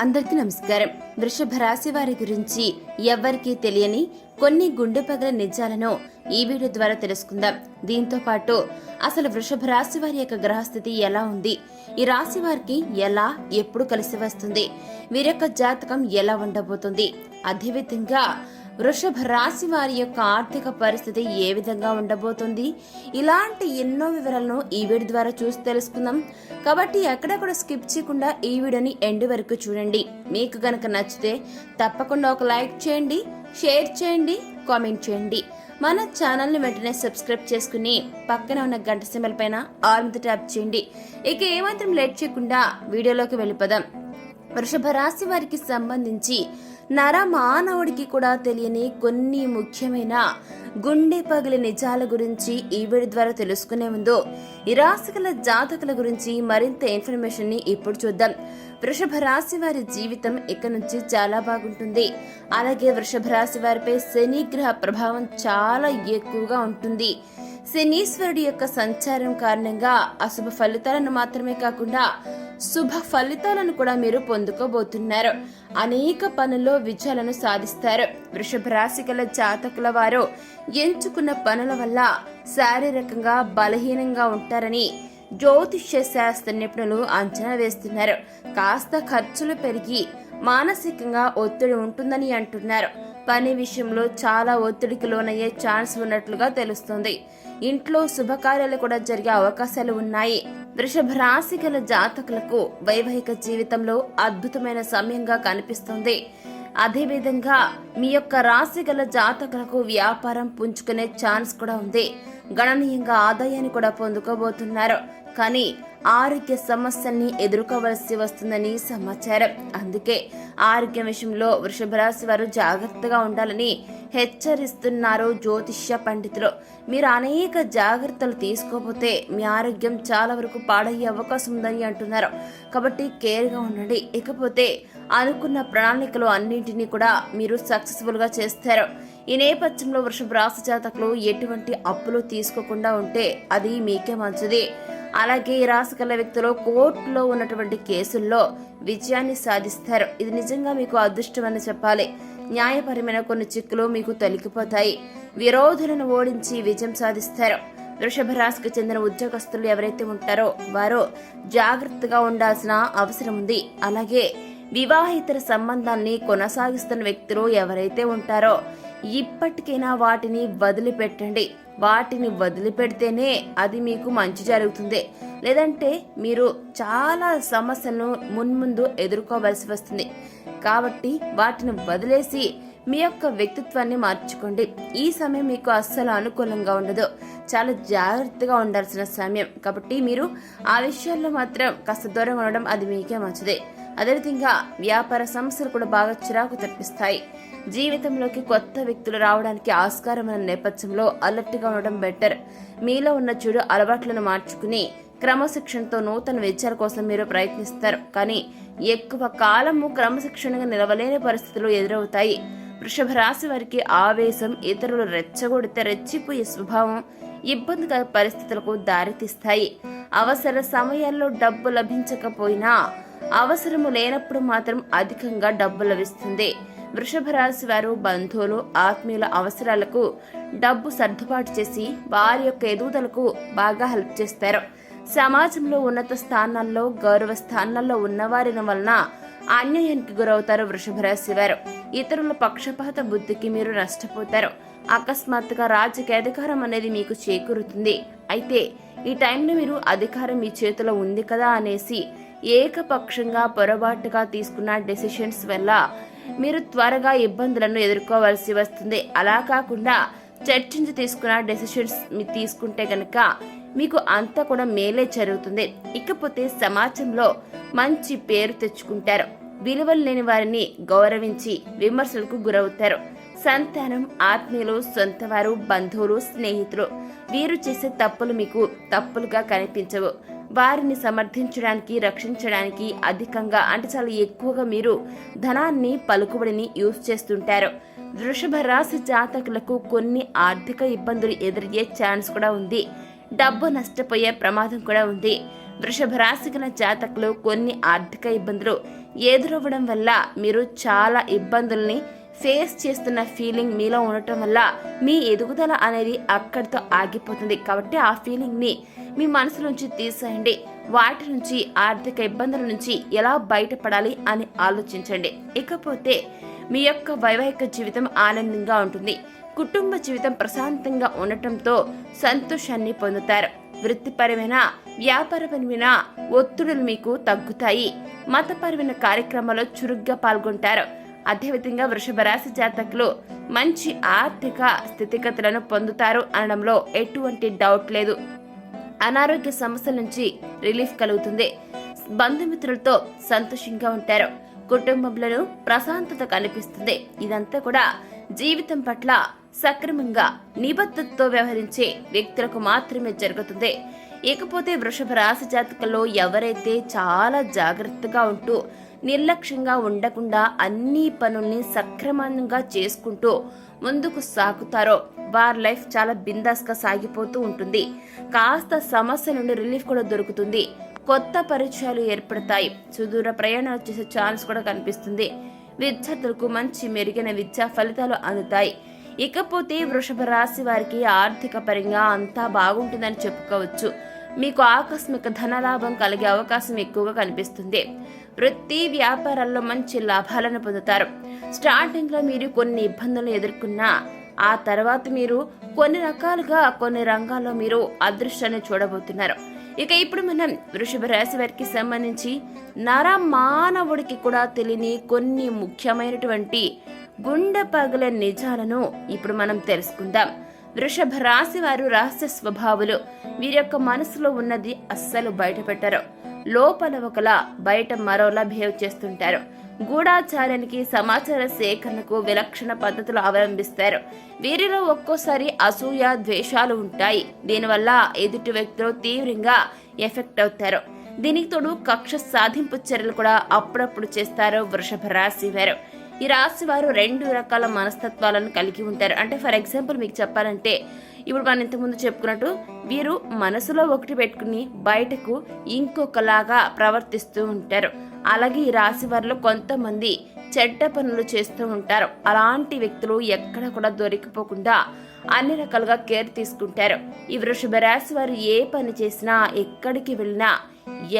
అందరికీ నమస్కారం. వృషభ రాశి వారి గురించి ఎవ్వరికీ తెలియని కొన్ని గుండె పగల నిజాలను ఈ వీడియో ద్వారా తెలుసుకుందాం. దీంతో పాటు అసలు వృషభ రాశి వారి యొక్క గ్రహస్థితి ఎలా ఉంది? ఈ రాశి వారికి ఎలా ఎప్పుడు కలిసి వస్తుంది? వీరి యొక్క జాతకం ఎలా ఉండబోతుంది? అదేవిధంగా వృషభ రాశి వారి యొక్క ఆర్థిక పరిస్థితి ఏ విధంగా ఉండబోతుంది? ఇలాంటి ఎన్నో వివరాలను ఈ వీడియో ద్వారా చూసి తెలుసుకుందాం. కాబట్టి ఎక్కడెక్కడ స్కిప్ చేయకుండా ఈ వీడియోని ఎండ్ వరకు చూడండి. మీకు గనక నచ్చితే తప్పకుండా ఒక లైక్ చేయండి షేర్ చేయండి కామెంట్ చేయండి. మన ఛానల్ని వెంటనే సబ్స్క్రైబ్ చేసుకుని పక్కన ఉన్న గంట సింబల్ పైన ఆర్మిత ట్యాప్ చేయండి. ఇక ఏమాత్రం లేట్ చేయకుండా వీడియోలోకి వెళ్ళిపోదాం. వృషభ రాశి వారికి సంబంధించి నర మానవుడికి కూడా తెలియని కొన్ని ముఖ్యమైన గుండె పగిలి నిజాల గురించి ఈ వీడియో ద్వారా తెలుసుకునే ముందు ఈ రాశికల జాతకుల గురించి మరింత ఇన్ఫర్మేషన్ని ఇప్పుడు చూద్దాం. వృషభ రాశి వారి జీవితం ఇక నుంచి చాలా బాగుంటుంది. అలాగే వృషభ రాశి వారిపై శని గ్రహ ప్రభావం చాలా ఎక్కువగా ఉంటుంది. శనీశ్వరుడి యొక్క సంచారం కారణంగా అశుభ ఫలితాలను మాత్రమే కాకుండా శుభ ఫలితాలను కూడా మీరు పొందుకోబోతున్నారు. అనేక పనుల్లో విజయాలను సాధిస్తారు. వృషభ రాశి గల జాతకుల వారు ఎంచుకున్న పనుల వల్ల శారీరకంగా బలహీనంగా ఉంటారని జ్యోతిష్య శాస్త్ర నిపుణులు అంచనా వేస్తున్నారు. కాస్త ఖర్చులు పెరిగి మానసికంగా ఒత్తిడి ఉంటుందని అంటున్నారు. పని విషయంలో చాలా ఒత్తిడికి లోనయ్యే ఛాన్స్ ఉన్నట్లుగా తెలుస్తుంది. ఇంట్లో శుభకార్యాలు కూడా జరిగే అవకాశాలు ఉన్నాయి. వృషభ రాశి గల జాతకులకు వైవాహిక జీవితంలో అద్భుతమైన సమయంగా కనిపిస్తుంది. అదేవిధంగా మీ యొక్క రాశి గల జాతకులకు వ్యాపారం పుంజుకునే ఛాన్స్ కూడా ఉంది. గణనీయంగా ఆదాయాన్ని కూడా పొందుకోబోతున్నారు. కానీ ఆరోగ్య సమస్యల్ని ఎదుర్కోవలసి వస్తుందని సమాచారం. అందుకే ఆరోగ్య విషయంలో వృషభ రాశి వారు జాగ్రత్తగా ఉండాలని హెచ్చరిస్తున్నారు జ్యోతిష్య పండితులు. మీరు అనేక జాగ్రత్తలు తీసుకోకపోతే మీ ఆరోగ్యం చాలా వరకు పాడయ్యే అవకాశం ఉందని అంటున్నారు. కాబట్టి కేర్గా ఉండండి. ఇకపోతే అనుకున్న ప్రణాళికలు అన్నింటినీ కూడా మీరు సక్సెస్ఫుల్గా చేస్తారు. ఈ నేపథ్యంలో వృషభ రాశి జాతకులు ఎటువంటి అప్పులు తీసుకోకుండా ఉంటే అది మీకే మంచిది. అలాగే ఈ రాశి వ్యక్తులు కోర్టులో ఉన్నటువంటి కేసుల్లో విజయాన్ని సాధిస్తారు. ఇది నిజంగా మీకు అదృష్టమని చెప్పాలి. న్యాయపరమైన కొన్ని చిక్కులు మీకు తొలగిపోతాయి. విరోధులను ఓడించి విజయం సాధిస్తారు. వృషభ రాశికి చెందిన ఉద్యోగస్తులు ఎవరైతే ఉంటారో వారు జాగ్రత్తగా ఉండాల్సిన అవసరం ఉంది. అలాగే వివాహేతర సంబంధాన్ని కొనసాగిస్తున్న వ్యక్తులు ఎవరైతే ఉంటారో ఇప్పటికైనా వాటిని వదిలిపెట్టండి. వాటిని వదిలిపెడితేనే అది మీకు మంచి జరుగుతుంది. లేదంటే మీరు చాలా సమస్యలను మున్ముందు ఎదుర్కోవలసి వస్తుంది. కాబట్టి వాటిని వదిలేసి మీ యొక్క వ్యక్తిత్వాన్ని మార్చుకోండి. ఈ సమయం మీకు అస్సలు అనుకూలంగా ఉండదు. చాలా జాగ్రత్తగా ఉండాల్సిన సమయం. కాబట్టి మీరు ఆ విషయాల్లో మాత్రం కాస్త దూరంగా ఉండడం అది మీకే మంచిదే. అదేవిధంగా వ్యాపార సమస్యలు కూడా బాగా చిరాకు తెప్పిస్తాయి. జీవితంలోకి కొత్త వ్యక్తులు రావడానికి ఆస్కారమైన నేపథ్యంలో అలర్ట్గా ఉండడం బెటర్. మీలో ఉన్న చెడు అలవాట్లను మార్చుకుని క్రమశిక్షణతో నూతన విజయాల కోసం మీరు ప్రయత్నిస్తారు. కానీ ఎక్కువ కాలము క్రమశిక్షణగా నిలవలేని పరిస్థితులు ఎదురవుతాయి. వృషభ రాశి వారికి ఆవేశం ఇతరులు రెచ్చగొడితే రెచ్చిపోయే స్వభావం ఇబ్బందికర పరిస్థితులకు దారితీస్తాయి. అవసర సమయాల్లో డబ్బు లభించకపోయినా అవసరము లేనప్పుడు మాత్రం అధికంగా డబ్బు లభిస్తుంది. వృషభ రాశి వారు బంధువులు ఆత్మీయుల అవసరాలకు డబ్బు సర్దుబాటు చేసి వారి యొక్క ఎదుగుదలకు బాగా హెల్ప్ చేస్తారు. సమాజంలో ఉన్నత స్థానాల్లో గౌరవ స్థానాల్లో ఉన్నవారిన వలన అన్యాయానికి గురవుతారు వృషభ రాశి వారు ఇతరుల పక్షపాత బుద్ధికి మీరు నష్టపోతారు. అకస్మాత్తుగా రాజకీయ అధికారం అనేది మీకు చేకూరుతుంది. అయితే ఈ టైంలో మీరు అధికారం మీ చేతిలో ఉంది కదా అనేసి ఏకపక్షంగా పొరపాటుగా తీసుకున్న డెసిషన్స్ వల్ల మీరు త్వరగా ఇబ్బందులను ఎదుర్కోవాల్సి వస్తుంది. అలా కాకుండా చర్చించి తీసుకున్న డెసిషన్స్ మీరు తీసుకుంటే గనక మీకు అంతా కూడా మేలే జరుగుతుంది. ఇకపోతే సమాజంలో మంచి పేరు తెచ్చుకుంటారు. విలువలు లేని వారిని గౌరవించి విమర్శలకు గురవుతారు. సంతానం ఆత్మీయులు సొంతవారు బంధువులు స్నేహితులు. వీరు చేసే తప్పులు మీకు తప్పులుగా కనిపించవు. వారిని సమర్థించడానికి రక్షించడానికి అధికంగా అంటే చాలా ఎక్కువగా మీరు ధనాన్ని పలుకుబడిని యూజ్ చేస్తుంటారు. వృషభ రాశి జాతకులకు కొన్ని ఆర్థిక ఇబ్బందులు ఎదురయ్యే ఛాన్స్ కూడా ఉంది. డబ్బు నష్టపోయే ప్రమాదం కూడా ఉంది. వృషభ రాశి గల జాతకులు కొన్ని ఆర్థిక ఇబ్బందులు ఎదురవ్వడం వల్ల మీరు చాలా ఇబ్బందుల్ని ఫేస్ చేస్తున్న ఫీలింగ్ మీలో ఉండటం వల్ల మీ ఎదుగుదల అనేది అక్కడితో ఆగిపోతుంది. కాబట్టి ఆ ఫీలింగ్ని మీ మనసు నుంచి తీసేయండి. వాటి నుంచి ఆర్థిక ఇబ్బందుల నుంచి ఎలా బయటపడాలి అని ఆలోచించండి. ఇకపోతే మీ యొక్క వైవాహిక జీవితం ఆనందంగా ఉంటుంది. కుటుంబ జీవితం ప్రశాంతంగా ఉండటంతో సంతోషాన్ని పొందుతారు. వృత్తిపరమైన వ్యాపారపరమైన ఒత్తిడులు మీకు తగ్గుతాయి. మతపరమైన కార్యక్రమాల్లో చురుగ్గా పాల్గొంటారు. అదేవిధంగా వృషభ రాశి జాతకులు మంచి ఆర్థిక స్థితిగతులను పొందుతారు అనడంలో ఎటువంటి డౌట్ లేదు. అనారోగ్య సమస్యల నుంచి రిలీఫ్ కలుగుతుంది. బంధుమిత్రులతో సంతోషంగా ఉంటారు. కుటుంబంలో ప్రశాంతత కనిపిస్తుంది. ఇదంతా కూడా జీవితం పట్ల సక్రమంగా నిబద్ధతతో వ్యవహరించే వ్యక్తులకు మాత్రమే జరుగుతుంది. ఇకపోతే వృషభ రాశి జాతకంలో ఎవరైతే చాలా జాగ్రత్తగా ఉంటూ నిర్లక్ష్యంగా ఉండకుండా అన్ని పనుల్ని సక్రమంగా చేసుకుంటూ ముందుకు సాగుతారో వారి లైఫ్ చాలా బిందాస్గా సాగిపోతూ ఉంటుంది. కాస్త సమస్య నుండి రిలీఫ్ కూడా దొరుకుతుంది. కొత్త పరిచయాలు ఏర్పడతాయి. సుదూర ప్రయాణాలు చేసే ఛాన్స్ కూడా కనిపిస్తుంది. విద్యార్థులకు మంచి మెరుగైన విద్యా ఫలితాలు అందుతాయి. ఇకపోతే వృషభ రాశి వారికి ఆర్థిక పరంగా అంతా బాగుంటుందని చెప్పుకోవచ్చు. మీకు ఆకస్మిక ధనలాభం కలిగే అవకాశం ఎక్కువగా కనిపిస్తుంది. వృత్తి వ్యాపారాల్లో మంచి లాభాలను పొందుతారు. స్టార్టింగ్లో మీరు కొన్ని ఇబ్బందులు ఎదుర్కొన్నా ఆ తర్వాత మీరు కొన్ని రకాలుగా కొన్ని రంగాల్లో మీరు అదృష్టాన్ని చూడబోతున్నారు. ఇక ఇప్పుడు మనం వృషభ రాశి వారికి సంబంధించి నర మానవుడికి కూడా తెలియని కొన్ని ముఖ్యమైనటువంటి గుండె పగల నిజాలను ఇప్పుడు మనం తెలుసుకుందాం. వృషభ రాశి వారు రహస్య స్వభావులు. వీరి యొక్క మనసులో ఉన్నది అస్సలు బయటపెట్టరు. లోపల ఒకలా బయట మరోలా బిహేవ్ చేస్తుంటారు. గూఢాచారానికి సమాచార సేకరణకు విలక్షణ పద్ధతులు అవలంబిస్తారు. వీరిలో ఒక్కోసారి అసూయ ద్వేషాలు ఉంటాయి. దీనివల్ల ఎదుటి వ్యక్తులు తీవ్రంగా ఎఫెక్ట్ అవుతారు. దీనికి తోడు కక్ష సాధింపు చర్యలు కూడా అప్పుడప్పుడు చేస్తారు వృషభ రాశి వారు ఈ రాశి వారు రెండు రకాల మనస్తత్వాలను కలిగి ఉంటారు. అంటే ఫర్ ఎగ్జాంపుల్ మీకు చెప్పాలంటే ఇప్పుడు మనం ఇంతకుముందు చెప్పుకున్నట్టు వీరు మనసులో ఒకటి పెట్టుకుని బయటకు ఇంకొకలాగా ప్రవర్తిస్తూ ఉంటారు. అలాగే ఈ రాశి వారిలో కొంతమంది చెడ్డ పనులు చేస్తూ ఉంటారు. అలాంటి వ్యక్తులు ఎక్కడ కూడా దొరికిపోకుండా అన్ని రకాలుగా కేర్ తీసుకుంటారు. ఈ వృషభ రాశి వారు ఏ పని చేసినా ఎక్కడికి వెళ్ళినా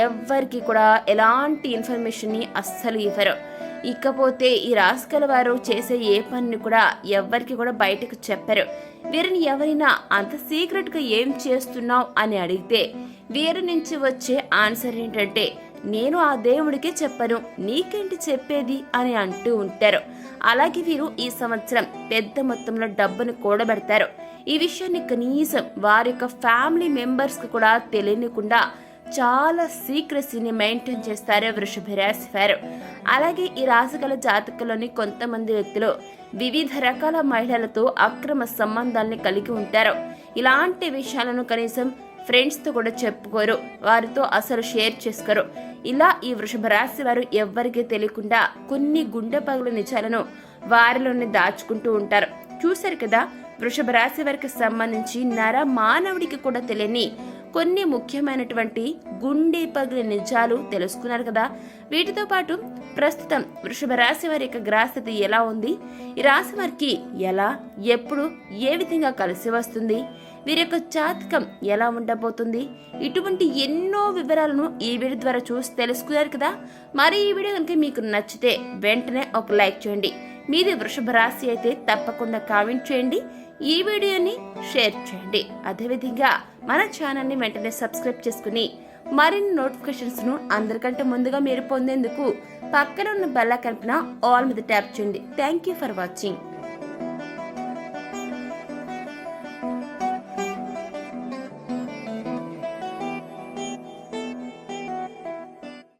ఎవ్వరికి కూడా ఎలాంటి ఇన్ఫర్మేషన్ని అస్సలు ఇవ్వరు. ఇకపోతే ఈ రాశికల వారు చేసే ఏ పనిని కూడా ఎవ్వరికి కూడా బయటకు చెప్పరు. వీరిని ఎవరైనా అంత సీక్రెట్గా ఏం చేస్తున్నావు అని అడిగితే వీరి నుంచి వచ్చే ఆన్సర్ ఏంటంటే నేను ఆ దేవుడికే చెప్పను నీకేంటి చెప్పేది అని అంటూ ఉంటారు. అలాగే వీరు ఈ సంవత్సరం పెద్ద మొత్తంలో డబ్బును కూడబెడతారు. ఈ విషయాన్ని కనీసం వారి యొక్క ఫ్యామిలీ మెంబర్స్కి కూడా తెలియనికుండా చాలా సీక్రసీని మెయింటైన్ చేస్తారు వృషభ రాశి వారు. అలాగే ఈ రాశికల జాతకంలోని కొంతమంది వ్యక్తులు వివిధ రకాల మహిళలతో అక్రమ సంబంధాల్ని కలిగి ఉంటారు. ఇలాంటి విషయాలను కనీసం ఫ్రెండ్స్తో కూడా చెప్పుకోరు. వారితో అసలు షేర్ చేసుకోరు. ఇలా ఈ వృషభ రాశి వారు ఎవ్వరికీ తెలియకుండా కొన్ని గుండె పగుల నిజాలను వారిలోనే దాచుకుంటూ ఉంటారు. చూశారు కదా వృషభ రాశి వారికి సంబంధించి నర మానవుడికి కూడా తెలియని కొన్ని ముఖ్యమైనటువంటి గుండె పగిలి నిజాలు తెలుసుకున్నారు కదా. వీటితో పాటు ప్రస్తుతం వృషభ రాశి వారి యొక్క గ్రాస్థితి ఎలా ఉంది? ఈ రాశి వారికి ఎలా ఎప్పుడు ఏ విధంగా కలిసి వస్తుంది? వీరి యొక్క జాతకం ఎలా ఉండబోతుంది? ఇటువంటి ఎన్నో వివరాలను ఈ వీడియో ద్వారా చూసి తెలుసుకున్నారు కదా? మరి ఈ వీడియో కనుక మీకు నచ్చితే వెంటనే ఒక లైక్ చేయండి. మీది వృషభ రాశి అయితే తప్పకుండా కామెంట్ చేయండి. ఈ వీడియోని షేర్ చేయండి. అదేవిధంగా మన ఛానల్ని వెంటనే సబ్స్క్రైబ్ చేసుకుని మరిన్ని నోటిఫికేషన్స్ను అందరికంటే ముందుగా మీరు పొందేందుకు పక్కన ఉన్న బెల్ల కనిపిన ఆల్ మీద ట్యాప్ చేయండి. Thank you for watching